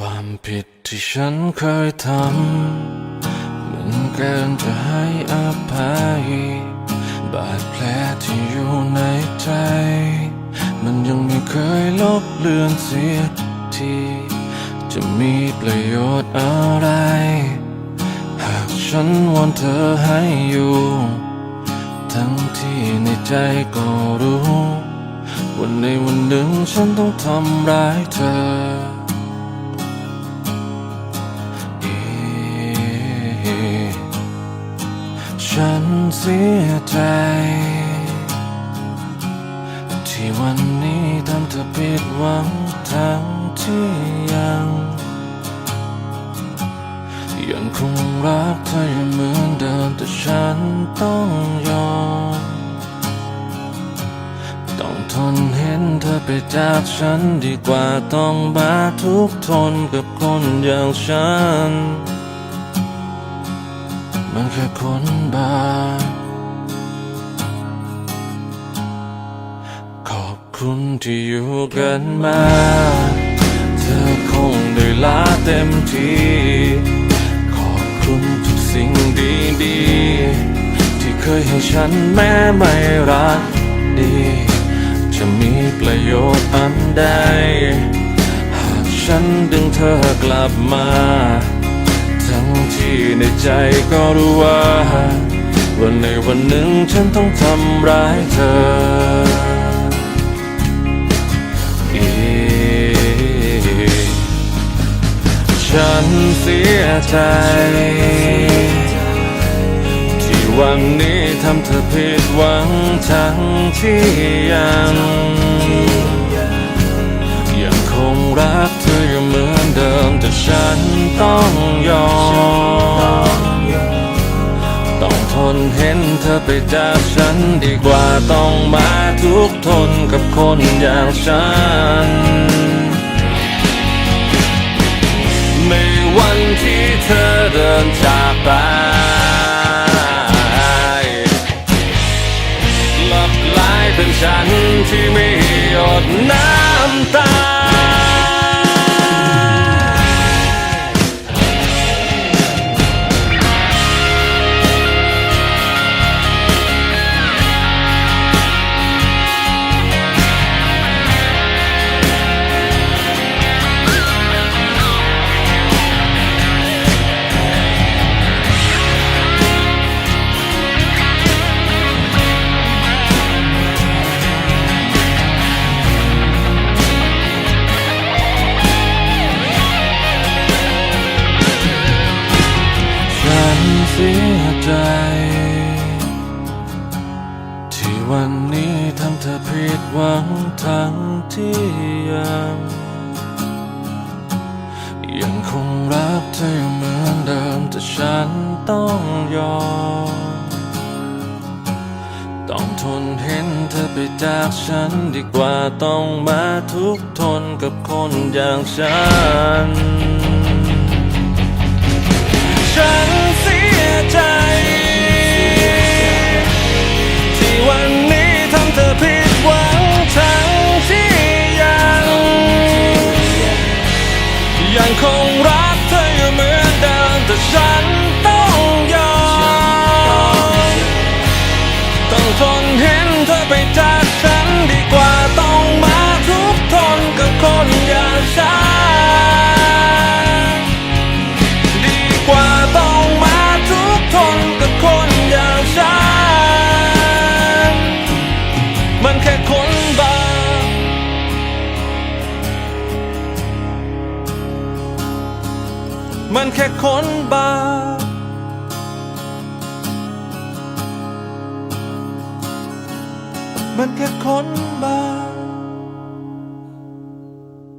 ความผิดที่ฉันเคยทำมันเกินจะให้อภัย บาดแผลที่อยู่ในใจ มันยังไม่เคยลบเลือนเสียทีจะมีประโยชน์อะไร หากฉันวอนเธอให้อยู่ ทั้งที่ในใจก็รู้ว่าในวันหนึ่งฉันต้องทำร้ายเธอ เสียใจ ที่วันนี้ทำเธอผิดหวังทั้งที่ยัง ยังคงรักเธออยู่เหมือนเดิมแต่ฉันต้องยอม ต้องทนเห็นเธอไปจากฉันดีกว่าต้องมาทุกทนกับคนอย่างฉัน มันแค่คนบ้าขอบคุณที่อยู่กันมา เธอคงได้ลาเต็มที่ ขอบคุณทุกสิ่งดีๆ ที่เคยให้ฉันแม้ไม่รักดี จะมีประโยชน์อันใด หากฉันดึงเธอกลับมา ในใจก็รู้ว่าว่าในวันหนึ่งฉันต้องทำร้ายเธอฉันเสียใจ ที่วันนี้ทำเธอผิดหวังทั้งที่ยังยังคงรักเธออยู่เหมือนเดิมแต่ฉันต้องยอม เห็นเธอไปจากฉันดีกว่าต้องมาทุกทนกับคนอย่างฉัน ในวันที่เธอเดินจากไป สียใจ ที่วันนี้ทำเธอผิดหวังทั้งที่ยังยังคงรักเธอเหมือนเดิมแต่ฉันต้องยอม ต้องทนเห็นเธอไปจากฉันดีกว่าต้องมาทุกทนกับคนอย่างฉัน ฉัน ใจ ที่วันนี้ทำเธอผิดหวังทั้งที่ยัง ยังคงรักเธออยู่เหมือนเดิมแต่ฉัน มันแค่คนบ้า มันแค่คนบ้า